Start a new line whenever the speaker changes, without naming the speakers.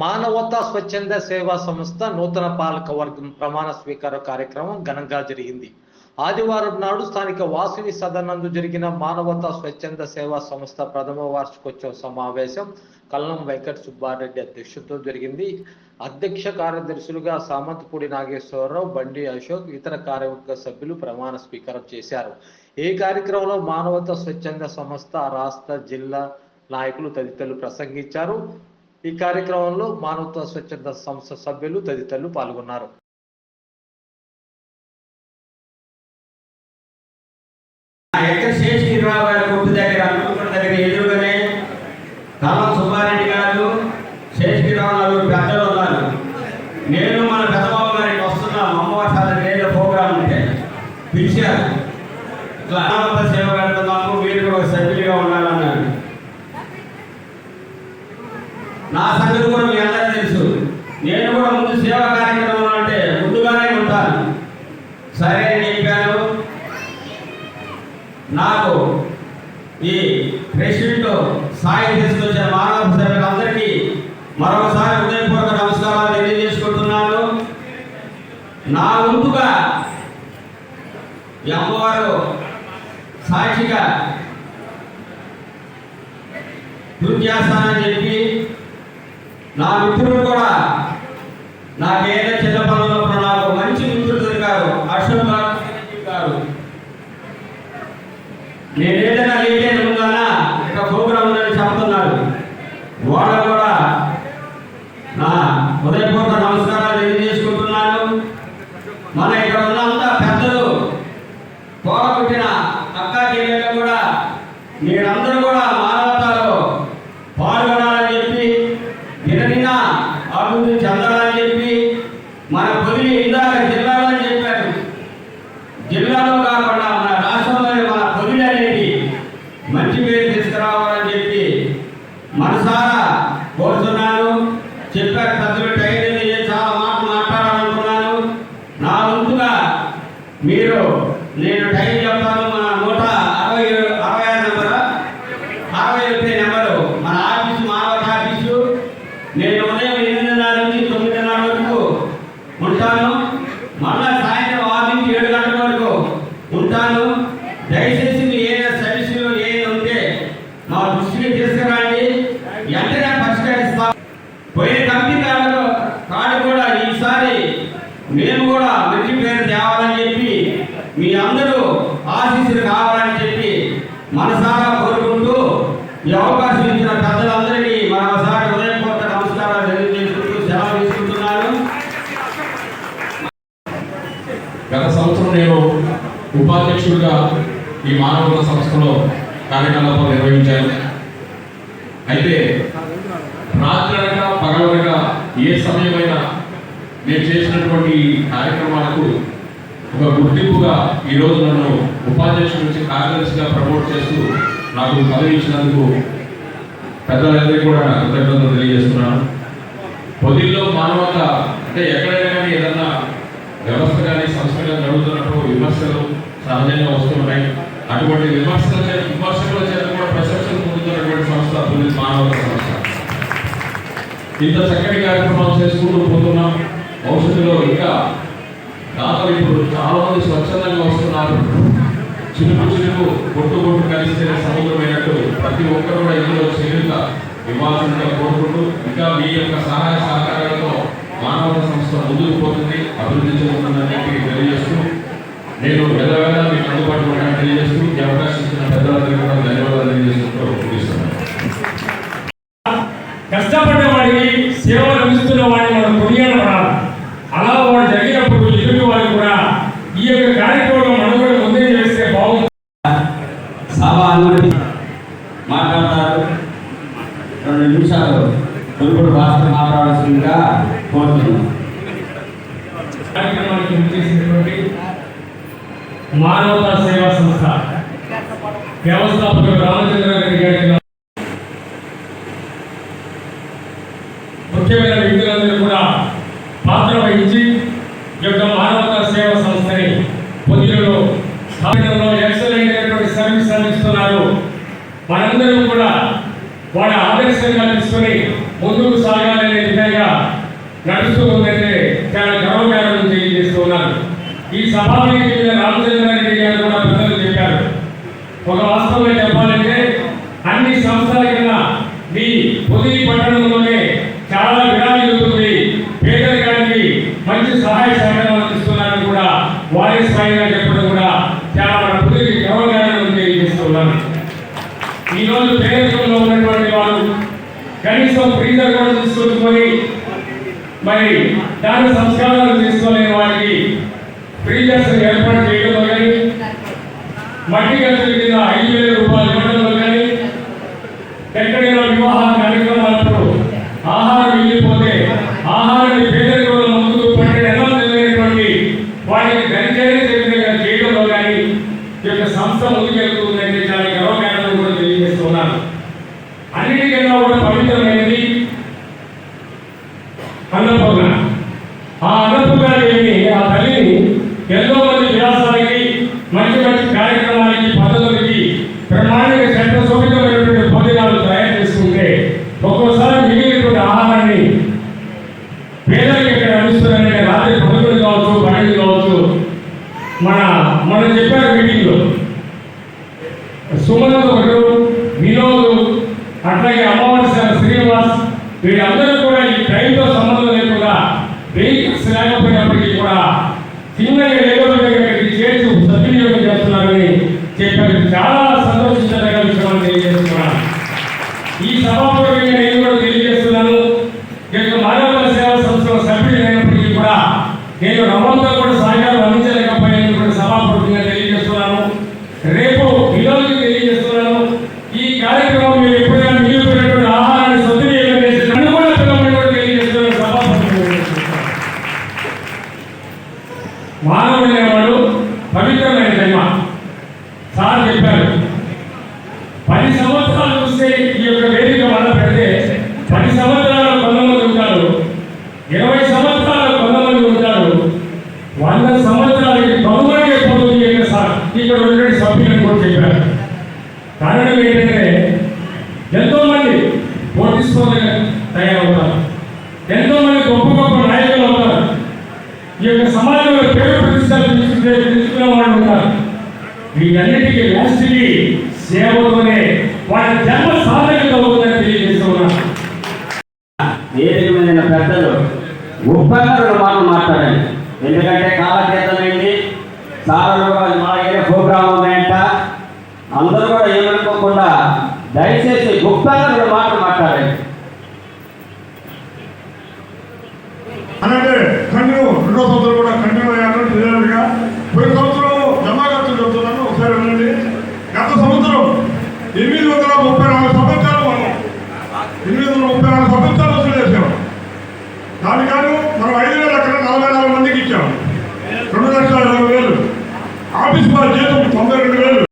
మానవతా స్వచ్ఛంద సేవా సంస్థ నూతన పాలక వర్గం ప్రమాణ స్వీకార కార్యక్రమం ఘనంగా జరిగింది. ఆదివారం నాడు స్థానిక వాసిని సదనందు జరిగిన మానవతా స్వచ్ఛంద సేవా సంస్థ ప్రథమ వార్షికోత్సవ సమావేశం కల్లం వెంకట సుబ్బారెడ్డి అధ్యక్షతతో జరిగింది. అధ్యక్ష కార్యదర్శులుగా సామంతపూడి నాగేశ్వరరావు బండి అశోక్ ఇతర కార్యవర్గ సభ్యులు ప్రమాణ స్వీకారం చేశారు. ఈ కార్యక్రమంలో మానవతా స్వచ్ఛంద సంస్థ రాష్ట్ర జిల్లా నాయకులు తదితరులు ప్రసంగించారు. ఈ కార్యక్రమంలో మానవత్వ స్వచ్ఛంద సంస్థ సభ్యులు తదితరులు పాల్గొన్నారు.
దగ్గర సుబ్బారెడ్డి గారు నేను మన పెద్దబాబు గారికి వస్తున్నా అమ్మవారి సార్ నేను ప్రోగ్రాం ఉంటే పిలిచారు. ఇట్లా అనాథ సేవ పెడుతున్నాము. మీరు కూడా ఒక సభ్యులుగా ఉండాలన్నారు. నా సంగతి కూడా మీ అందరికీ తెలుసు. నేను కూడా ముందు సేవా కార్యక్రమం అంటే ముందుగానే ఉంటాను. సరే చెప్పాను. నాకు ఈ ప్రెసిడెంట్ సాయం తీసుకొచ్చిన మానవ సభ్యులందరికీ మరొకసారి హృదయపూర్వక నమస్కారాలు తెలియజేసుకుంటున్నాను. నా వంతుగా ఈ అమ్మవారు సాక్షిగా కృషి చేస్తానని చెప్పి నా మిత్రుడు కూడా నాకేదో చిన్న పనులు నాకు మంచి మిత్రులు దొరికారు అశోక్ గారు చిరంజీవి గారు. నేను ఏదైనా లేటే ఉందన్నా ఇక ప్రోగ్రామ్ ఉందని చెప్తున్నారు వాళ్ళు కూడా నా హృదయపూర్వక నమస్కారాలు తెలియజేసుకుంటున్నాను మన ఇక్కడ ఉన్నంత పెద్దలు పోగొట్టిన అక్క చెల్లెళ్ళు కూడా మీరందరూ కూడా మానవతలో పాల్గొనాలని చెప్పి దినదిన అభివృద్ధి చెందాలని చెప్పి మన పొదిలి ఇందాక జిల్లాలో అని చెప్పారు జిల్లాలో కాకుండా మన రాష్ట్రంలోనే మన పొదిలి అనేది మంచి పేరు తీసుకురావాలని చెప్పి మనసారా కోరుతున్నాను చెప్పారు పెద్దలు టైం అనేది చాలా మాటలు మాట్లాడాలనుకున్నాను నా వంతుగా మీరు నేను టైం చెప్తాను మన నూట అరవై అరవై ఆరు నెంబరా అరవై ఒకటి నెంబరు మన ఆఫీసు మానవ ఆఫీసు నేను ఉదయం ఎనిమిదిన్నర నుంచి తొమ్మిదిన్నర వరకు ఉంటాను మళ్ళా సాయంత్రం ఆరు నుంచి ఏడు గంటల వరకు ఉంటాను దయచేసి మీ ఏదైనా సర్వీసులు ఏది ఉంటే మా దృష్టికి తీసుకురండి వెంటనే పరిష్కరిస్తాం పోయిన కంపెనీ కార్డు కార్డు కూడా ఈసారి మేము కూడా మంచి పేరు తేవాలని చెప్పి మీ అందరూ ఆశీస్సులు కావాలని చెప్పి మనసారా కోరుకుంటూ ఈ అవకాశం ఇచ్చిన పెద్దలందరికీ మరోసారి ఉదయపూర్వక నమస్కారాలు తెలియజేసుకుంటూ సెలవు తీసుకుంటున్నాను.
గత సంవత్సరం నేను ఉపాధ్యక్షుడిగా ఈ మానవుల సంస్థలో కార్యకలాపాలు నిర్వహించాను. అయితే రాత్రనక పగలనగా ఏ సమయమైనా నేను చేసినటువంటి కార్యక్రమాలకు ఒక గుర్తింపుగా ఈరోజు నన్ను ఉపాధ్యక్షుడి నుంచి కార్యదర్శిగా ప్రమోట్ చేస్తూ నాకు పదవి ఇచ్చినందుకు పెద్దలందరికీ కూడా నా కృతజ్ఞతలు తెలియజేస్తున్నాను. పొదిల్లో మానవత అంటే ఎక్కడైనా కానీ ఏదన్నా వ్యవస్థ కానీ సంస్థగా జరుగుతున్నప్పుడు విమర్శలు సహజంగా వస్తున్నాయి అటువంటి విమర్శల చేత విమర్శకుల చేత కూడా ప్రశంసలు పొందుతున్నటువంటి సంస్థ పొంది మానవత సంస్థ. ఇంత చక్కటి కార్యక్రమాలు చేస్తూ భవిష్యత్తులో ఇంకా దాదాపు ఇప్పుడు చాలా మంది స్వచ్ఛందంగా వస్తున్నారు. చిలుపు చిలుపు కొట్టు కొట్టు కలిస్తే సముద్రమైనట్టు ప్రతి ఒక్కరు కూడా ఇందులో చేరుగా ఇవ్వాల్సిందిగా కోరుకుంటూ ఇంకా మీ యొక్క సహాయ సహకారాలతో మానవ సంస్థ ముందుకు పోతుంది అభివృద్ధి చెందుతుందని తెలియజేస్తూ నేను వెళ్ళవేళ మీకు అందుబాటులో ఉంటానని తెలియజేస్తూ ఈ అవకాశం ఇచ్చిన పెద్దలందరికీ కూడా ధన్యవాదాలు తెలియజేస్తూ ముగిస్తున్నాను.
కష్టపడ్డ వాడికి సేవలు అందిస్తున్న వాడిని మనం కొనియాడబడాలి అలా వాడు జరిగినప్పుడు ఎదుటి వారు కూడా ఈ యొక్క కార్యక్రమం మనం కూడా ముందే చేస్తే బాగుంటుంది
సభ అనుమతి మాట్లాడతారు రెండు నిమిషాలు కొనుగోలు భాష మాట్లాడాల్సిందిగా కోరుతున్నాను
కార్యక్రమానికి చేసినటువంటి మానవతా సేవా సంస్థ వ్యవస్థాపకుడు రామచంద్ర రెడ్డి గారికి ముఖ్యమైన వ్యక్తులందరూ కూడా పాత్ర వహించి ఈ యొక్క నడుస్తూ ఉందంటే చాలా గర్వకారణం తెలియజేస్తున్నారు ఈ సభానికి చెందిన రామచంద్రారెడ్డి గారు కూడా పెద్దలు చెప్పారు. ఒక వాస్తవంగా చెప్పాలంటే అన్ని సంస్థల కింద మీ పొది పట్టణం చాలా విరాళి ఉంటుంది పేదరికానికి మంచి సహాయ సహకారం అందిస్తున్నారని కూడా వారి స్థాయిగా చెప్పడం కూడా చాలా మన పొదికి గర్వకారణం తెలియజేస్తున్నాను ఈ రోజు పేదరికంలో ఉన్నటువంటి వారు కనీసం ఫ్రీజర్ కూడా తీసుకొచ్చుకొని మరి దాని సంస్కారాలు తీసుకోలేని వారికి ఫ్రీజర్స్ ఏర్పాటు చేయడంలో కానీ మట్టి గంటల కింద ఐదు వేల రూపాయలు ఇవ్వడంలో కానీ ఎక్కడైనా వివాహ కార్యక్రమాలప్పుడు ఆహారం వెళ్ళిపోతే ఆహారాన్ని పేదరికంలో ముందుకు పట్టిన ఎలా తెలియనటువంటి వారికి దరిచేరే విధంగా చేయడంలో కానీ ఈ యొక్క సంస్థ ముందుకెళ్తుందంటే చాలా గర్వకారణం కూడా తెలియజేస్తున్నాను. అన్నిటికన్నా కూడా అట్లాగే అమావాస్య శ్రీనివాస్ వీళ్ళందరూ కూడా ఈ టైంతో సంబంధం లేకుండా వెహికల్స్ లేకపోయినప్పటికీ కూడా చిన్నగా ఏదో చేసి సద్వినియోగం చేస్తున్నారని చెప్పారు. చాలా సంతోషించదగ్గ విషయం తెలియజేస్తున్నాను ఈ సభాపూర్వకంగా నేను కూడా తెలియజేస్తున్నాను. నేను మానవ సేవా సంస్థల సభ్యుడు అయినప్పటికీ కూడా నేను రమంతో కూడా సహకారం అందించలేక కూడా సభాపూర్వకంగా తెలియజేస్తున్నాను రేపు వినోద్కి తెలియజేస్తున్నాను ఈ కార్యక్రమం మీరు ఎప్పుడైనా మిగిలిపోయినటువంటి ఆహారాన్ని సద్వినియోగం చేసి నన్ను కూడా పిలవమని కూడా తెలియజేస్తున్నాను సభాపూర్వకంగా తెలియజేస్తున్నాను. మానవుడు అనేవాడు పవిత్రమైన జన్మ సార్ చెప్పారు పది సంవత్సరాలు చూస్తే ఈ యొక్క వేదిక వల్ల పెడితే పది సంవత్సరాలు కొంతమంది ఉంటారు ఇరవై సంవత్సరాలు కొంతమంది ఉంటారు వంద సంవత్సరాలకి బహుమతి అయిపోతుంది ఈ యొక్క సార్ ఇక్కడ ఉన్నటువంటి సభ్యులను కూడా చెప్పారు కారణం ఏంటంటే ఎంతో మంది పోటీస్పదంగా తయారవుతారు ఎంతో మంది గొప్ప గొప్ప నాయకులు అవుతారు ఈ యొక్క సమాజంలో పేరు ప్రతిష్టలు తీసుకునే తీసుకునే వాళ్ళు ఉంటారు వీటన్నిటికీ లాస్ట్కి సేవలోనే వాళ్ళ జన్మ సాధకత అవుతుందని తెలియజేస్తున్నా
వేదిక పెద్దలు ముప్పైగా రెండు మాట్లాడండి. ఎందుకంటే కాలకేతమైంది చాలా రోజులు మా ఏరియా ప్రోగ్రామ్ ఉన్నాయంట. అందరూ రూపాయల జీతం తొంభై రెండు
వేలు.